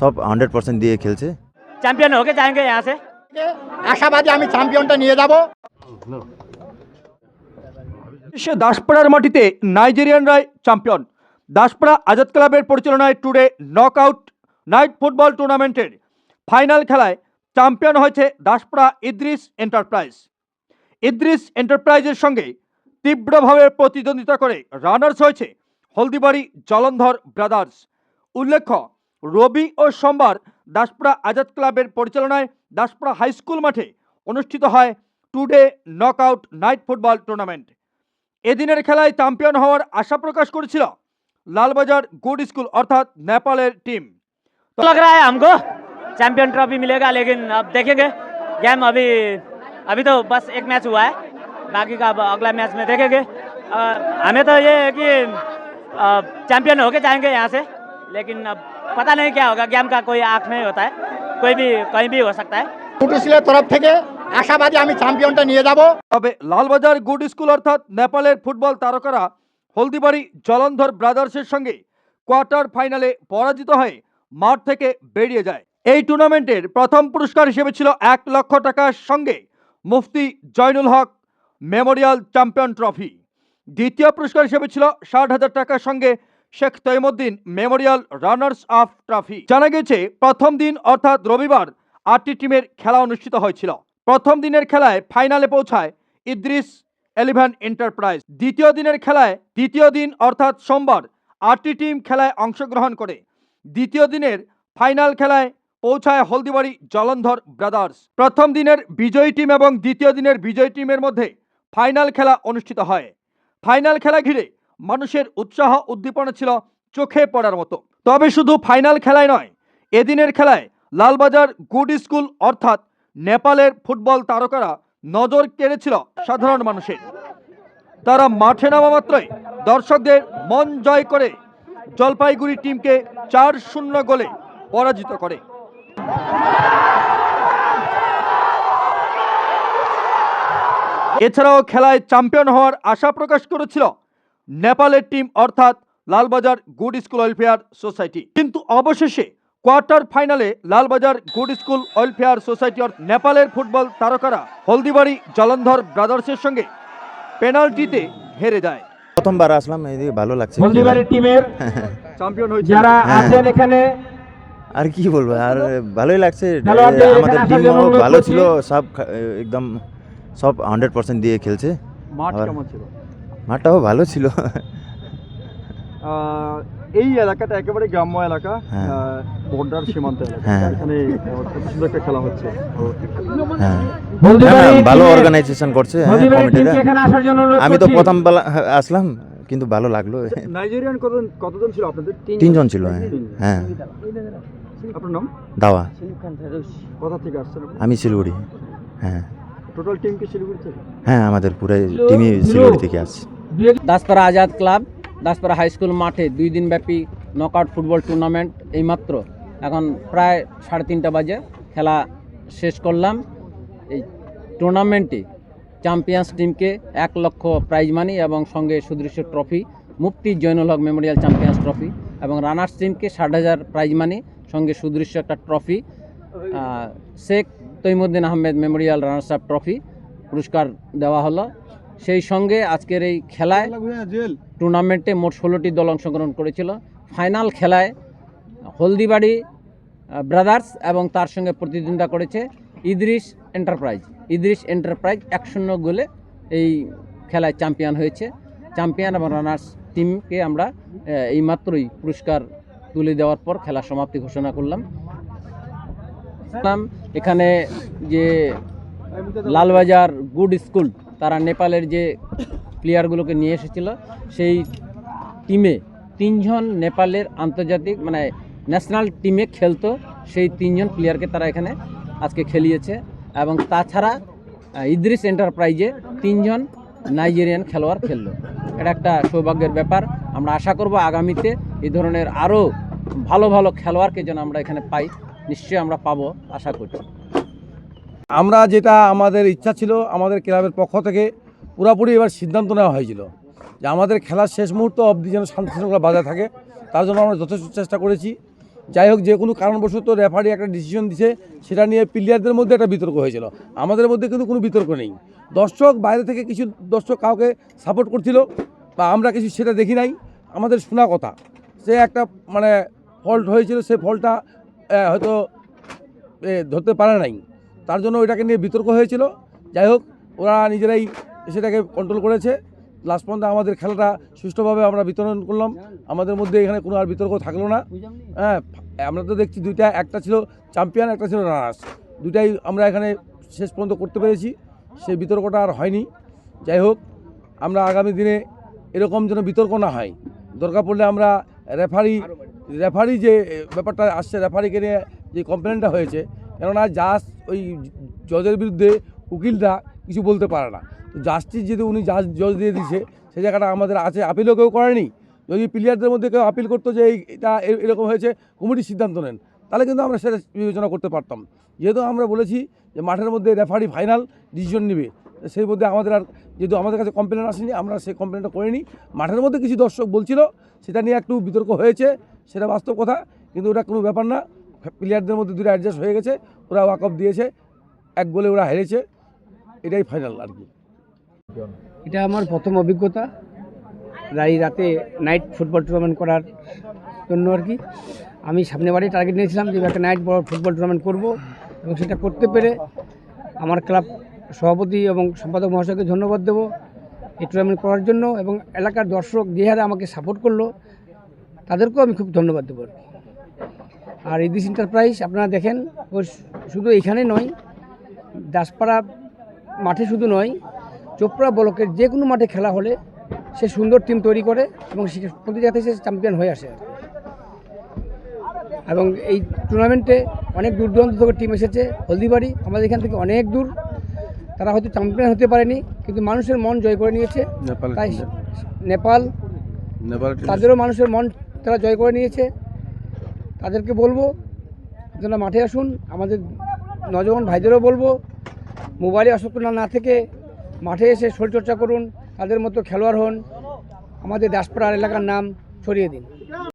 সব hundred percent দিয়ে খেলছে चैंपियन होके जाएंगे यहाँ से আশাবাদী আমি চ্যাম্পিয়নটা নিয়ে যাব সে দাসপাড়ার মাটিতে নাইজেরিয়ানরাই চ্যাম্পিয়ন দাসপাড়া আজাদ ক্লাবের পরিচালনায় টুডে নকআউট নাইট ফুটবল টুর্নামেন্টের ফাইনাল খেলায় চ্যাম্পিয়ন হয়েছে দাসপাড়া ইদ্রিস এন্টারপ্রাইজ ইদ্রিস এন্টারপ্রাইজের সঙ্গে তীব্রভাবে প্রতিদ্বন্দ্বিতা করে রানার্স হয়েছে হলদিবাড়ি জলন্ধর ব্রাদার্স উল্লেখ্য রবি ও সোমবার দাসপাড়া আজাদ ক্লাবের পরিচালনায় দাসপাড়া হাই স্কুল মাঠে অনুষ্ঠিত হয় two day knockout night football tournament এদিনের খেলায় চ্যাম্পিয়ন হওয়ার আশা প্রকাশ করেছিল লালবাজার গুড স্কুল অর্থাৎ নেপালের টিম तो लग रहा है हमको चैंपियन ट्रॉफी मिलेगा लेकिन अब देखेंगे गेम अभी अभी तो बस एक मैच हुआ है बाकी का अब अगला मैच में देखेंगे अ, हमें तो ये है कि चैंपियन होके जाएंगे यहाँ से लेकिन अब पता नहीं क्या होगा गेम का कोई आँख नहीं होता है कोई भी कहीं भी हो सकता है টুটুসিলের তরফ থেকে আশাবাদী আমি চ্যাম্পিয়নটা নিয়ে যাব তবে লালবাজার গুড স্কুল অর্থাৎ নেপালের ফুটবল তারকারা হলদিবাড়ি জলন্ধর ব্রাদার্সের সঙ্গে কোয়ার্টার ফাইনালে পরাজিত হয়ে মাঠ থেকে বেরিয়ে যায় এই টুর্নামেন্টের প্রথম পুরস্কার হিসেবে ছিল এক লক্ষ টাকার সঙ্গে Mufti Joynul Haque memorial champion trophy দ্বিতীয় পুরস্কার হিসেবে ছিল ষাট হাজার টাকার সঙ্গে Sheikh Taimuddin memorial runners up trophy. জানা গেছে প্রথম দিন অর্থাৎ রবিবার আটটি টিমের খেলা অনুষ্ঠিত হয়েছিল। প্রথম দিনের খেলায় ফাইনালে পৌঁছায় ইদ্রিস এলিভেন এন্টারপ্রাইজ। দ্বিতীয় দিনের খেলায় দ্বিতীয় দিন অর্থাৎ সোমবার আটটি টিম খেলায় অংশগ্রহণ করে। দ্বিতীয় দিনের ফাইনাল খেলায় পৌঁছায় হলদিবাড়ি জলন্ধর ব্রাদার্স। প্রথম দিনের বিজয়ী টিম এবং দ্বিতীয় দিনের বিজয়ী টিমের মধ্যে ফাইনাল খেলা অনুষ্ঠিত হয়। ফাইনাল খেলা ঘিরে মানুষের উৎসাহ উদ্দীপনা ছিল চোখে পড়ার মতো। তবে শুধু ফাইনাল খেলায় নয়, এদিনের খেলায় লালবাজার গুড স্কুল অর্থাৎ নেপালের ফুটবল তারকারা নজর কেড়েছিল সাধারণ মানুষের। তারা মাঠে নামা মাত্রই দর্শকদের মন জয় করে জলপাইগুড়ি টিমকে চার শূন্য গোলে পরাজিত করে। এছাড়াও খেলায় চ্যাম্পিয়ন হওয়ার আশা প্রকাশ করেছিল নেপালের টিম অর্থাৎ Lalbazar good school welfare society. কিন্তু অবশেষে কোয়ার্টার ফাইনালে Lalbazar good school welfare society অর্থ নেপালের ফুটবল তারকারা হলদিবাড়ি জলন্ধর ব্রাদার্সের সঙ্গে পেনাল্টিতে হেরে যায়। প্রথমবার আসলাম এদিকে ভালো লাগছে। হলদিবাড়ির টিমের চ্যাম্পিয়ন হয়েছে। যারা হ্যাঁ। আছেন এখানে আর কি বলব আর ভালোই লাগছে। আমাদের অনুরোধ ভালো ছিল সব একদম সব হান্ড্রেড পার্সেন্ট দিয়ে খেলছে। মাঠ কেমন ছিল? মাঠটাও ভালো ছিল। এই এলাকাটা একেবারে গ্রাম্য এলাকা হ্যাঁ। বর্ডার সীমান্ত এলাকা। হ্যাঁ। এখানে সুন্দর একটা খেলা হচ্ছে। হ্যাঁ। ভালো অর্গানাইজেশন করছে হ্যাঁ, আমি তো। প্রথম আসলাম কিন্তু ভালো লাগল। নাইজেরিয়ান কতজন কতজন ছিল আপনাদের? তিনজন। ছিল হ্যাঁ। হ্যাঁ। আপনার নাম? দাওয়া। কোথা থেকে আসছেন আমি শিলিগুড়ি হ্যাঁ। টোটাল টিম কি শিলিগুড়ি থেকে? হ্যাঁ আমাদের পুরো টিমই শিলিগুড়ি থেকে আসছে। Daspara Azad club, Daspara high school মাঠে দুই দিনব্যাপী নকআউট ফুটবল টুর্নামেন্ট এইমাত্র। এখন প্রায় সাড়ে তিনটা বাজে, খেলা শেষ করলাম। এই টুর্নামেন্টে চ্যাম্পিয়ন্স টিমকে এক লক্ষ প্রাইজ মানি এবং সঙ্গে সুদৃশ্য trophy Mufti Joynul Haque memorial champions trophy এবং রানার্স টিমকে ষাট হাজার প্রাইজ মানি সঙ্গে সুদৃশ্য একটা trophy Sheikh Taimuddin Ahmed memorial runners up trophy পুরস্কার দেওয়া হলো। সেই সঙ্গে আজকের এই খেলায় টুর্নামেন্টে মোট ষোলোটি দল অংশগ্রহণ করেছিল। ফাইনাল খেলায় হলদিবাড়ি ব্রাদার্স এবং তার সঙ্গে প্রতিদ্বন্দ্বিতা করেছে ইদ্রিস এন্টারপ্রাইজ। ইদ্রিস এন্টারপ্রাইজ এক শূন্য গোলে এই খেলায় চ্যাম্পিয়ন হয়েছে। চ্যাম্পিয়ন এবং রানার্স টিমকে আমরা এইমাত্রই পুরস্কার তুলে দেওয়ার পর খেলা সমাপ্তি ঘোষণা করলাম। এখানে যে লালবাজার গুড স্কুল তারা নেপালের যে প্লেয়ারগুলোকে নিয়ে এসেছিল, সেই টিমে তিনজন নেপালের আন্তর্জাতিক মানে ন্যাশনাল টিমে খেলতো, সেই তিনজন প্লেয়ারকে তারা এখানে আজকে খেলিয়েছে। এবং তাছাড়া ইদ্রিস এন্টারপ্রাইজে তিনজন নাইজেরিয়ান খেলোয়াড় খেললো। এটা একটা সৌভাগ্যের ব্যাপার। আমরা আশা করব আগামীতে এই ধরনের আরও ভালো ভালো খেলোয়াড়কে যেন আমরা এখানে পাই। নিশ্চয়ই আমরা পাবো, আশা করছি। আমরা যেটা আমাদের ইচ্ছা ছিল, আমাদের ক্লাবের পক্ষ থেকে পুরোপুরি এবার সিদ্ধান্ত নেওয়া হয়েছিল যে আমাদের খেলার শেষ মুহূর্ত অবধি যেন শান্তি শৃঙ্খলা বজায় থাকে। তার জন্য আমরা যথেষ্ট চেষ্টা করেছি। যাই হোক, যে কোনো কারণবশত রেফারি একটা ডিসিশন দিছে, সেটা নিয়ে প্লেয়ারদের মধ্যে একটা বিতর্ক হয়েছিল। আমাদের মধ্যে কিন্তু কোনো বিতর্ক নেই। দর্শক বাইরে থেকে কিছু দর্শক কাউকে সাপোর্ট করছিল বা আমরা কিছু সেটা দেখি নাই। আমাদের শোনা কথা, সে একটা মানে ফল্ট হয়েছিল, সে ফল্টটা হয়তো ধরতে পারে নাই। তার জন্য ওইটাকে নিয়ে বিতর্ক হয়েছিল। যাই হোক, ওরা নিজেরাই সেটাকে কন্ট্রোল করেছে। লাস্ট পর্যন্ত আমাদের খেলাটা সুষ্ঠুভাবে আমরা বিতরণ করলাম। আমাদের মধ্যে এখানে কোনো আর বিতর্ক থাকল না। হ্যাঁ আমরা তো দেখছি দুইটা, একটা ছিল চ্যাম্পিয়ন একটা ছিল রানার্স দুইটাই আমরা এখানে শেষ পর্যন্ত করতে পেরেছি। সেই বিতর্কটা আর হয়নি। যাই হোক, আমরা আগামী দিনে এরকম যেন বিতর্ক না হয়। দরকার পড়লে আমরা রেফারি রেফারি যে ব্যাপারটা আসছে রেফারিকে নিয়ে যে কমপ্লেনটা হয়েছে কেননা জাজ ওই জজের বিরুদ্ধে উকিলটা কিছু বলতে পারে না। তো জাস্টিস যদি উনি জাজ, জজ দিয়ে দিছে সেই জায়গাটা আমাদের আছে আপিলও কেউ করেনি। যদি প্লেয়ারদের মধ্যে কেউ আপিল করতো যে এটা এরকম হয়েছে কমিটি সিদ্ধান্ত নেন, তাহলে কিন্তু আমরা সেটা বিবেচনা করতে পারতাম। যেহেতু আমরা বলেছি যে মাঠের মধ্যে রেফারি ফাইনাল ডিসিশন নেবে সেই মধ্যে আমাদের আর যেহেতু আমাদের কাছে কমপ্লেন আসেনি, আমরা সেই কমপ্লেনটা করিনি। মাঠের মধ্যে কিছু দর্শক বলছিল, সেটা নিয়ে একটু বিতর্ক হয়েছে, সেটা বাস্তব কথা, কিন্তু ওটা কোনো ব্যাপার না। প্লেয়ারদের মধ্যে দুটো অ্যাডজাস্ট হয়ে গেছে, ওরা ওয়াকআপ দিয়েছে, এক গোলে ওরা হেরেছে, এটাই ফাইনাল আর কি এটা আমার প্রথম অভিজ্ঞতা রাই রাতে নাইট ফুটবল টুর্নামেন্ট করার জন্য আর কি আমি সামনে বাড়ি টার্গেট নিয়েছিলাম যে একটা নাইট বড় ফুটবল টুর্নামেন্ট করব এবং সেটা করতে পেরে আমার ক্লাব সভাপতি এবং সম্পাদক মহাশয়কে ধন্যবাদ দেবো এই টুর্নামেন্ট করার জন্য এবং এলাকার দর্শক যে আমাকে সাপোর্ট করল, তাদেরকেও আমি খুব ধন্যবাদ দেবো আর কি। আর ইদিস এন্টারপ্রাইজ আপনারা দেখেন শুধু এখানে নয় দাসপাড়া মাঠে শুধু নয় চোপড়া ব্লকের যে কোনো মাঠে খেলা হলে সে সুন্দর টিম তৈরি করে এবং সে প্রতি জায়গাতে সে চ্যাম্পিয়ন হয়ে আসে। এবং এই টুর্নামেন্টে অনেক দূর দূরান্ত থেকে টিম এসেছে হলদিবাড়ি আমাদের এখান থেকে অনেক দূর। তারা হয়তো চ্যাম্পিয়ন হতে পারেনি কিন্তু মানুষের মন জয় করে নিয়েছে। তাই নেপাল তাদেরও মানুষের মন তারা জয় করে নিয়েছে। তাদেরকে বলব, যেন মাঠে আসুন। আমাদের নজওয়ান ভাইদেরও বলব, মোবাইলে আসক্ত না না থেকে মাঠে এসে শরীরচর্চা করুন, তাদের মতো খেলোয়াড় হন। আমাদের দাসপাড়ার এলাকার নাম ছড়িয়ে দিন।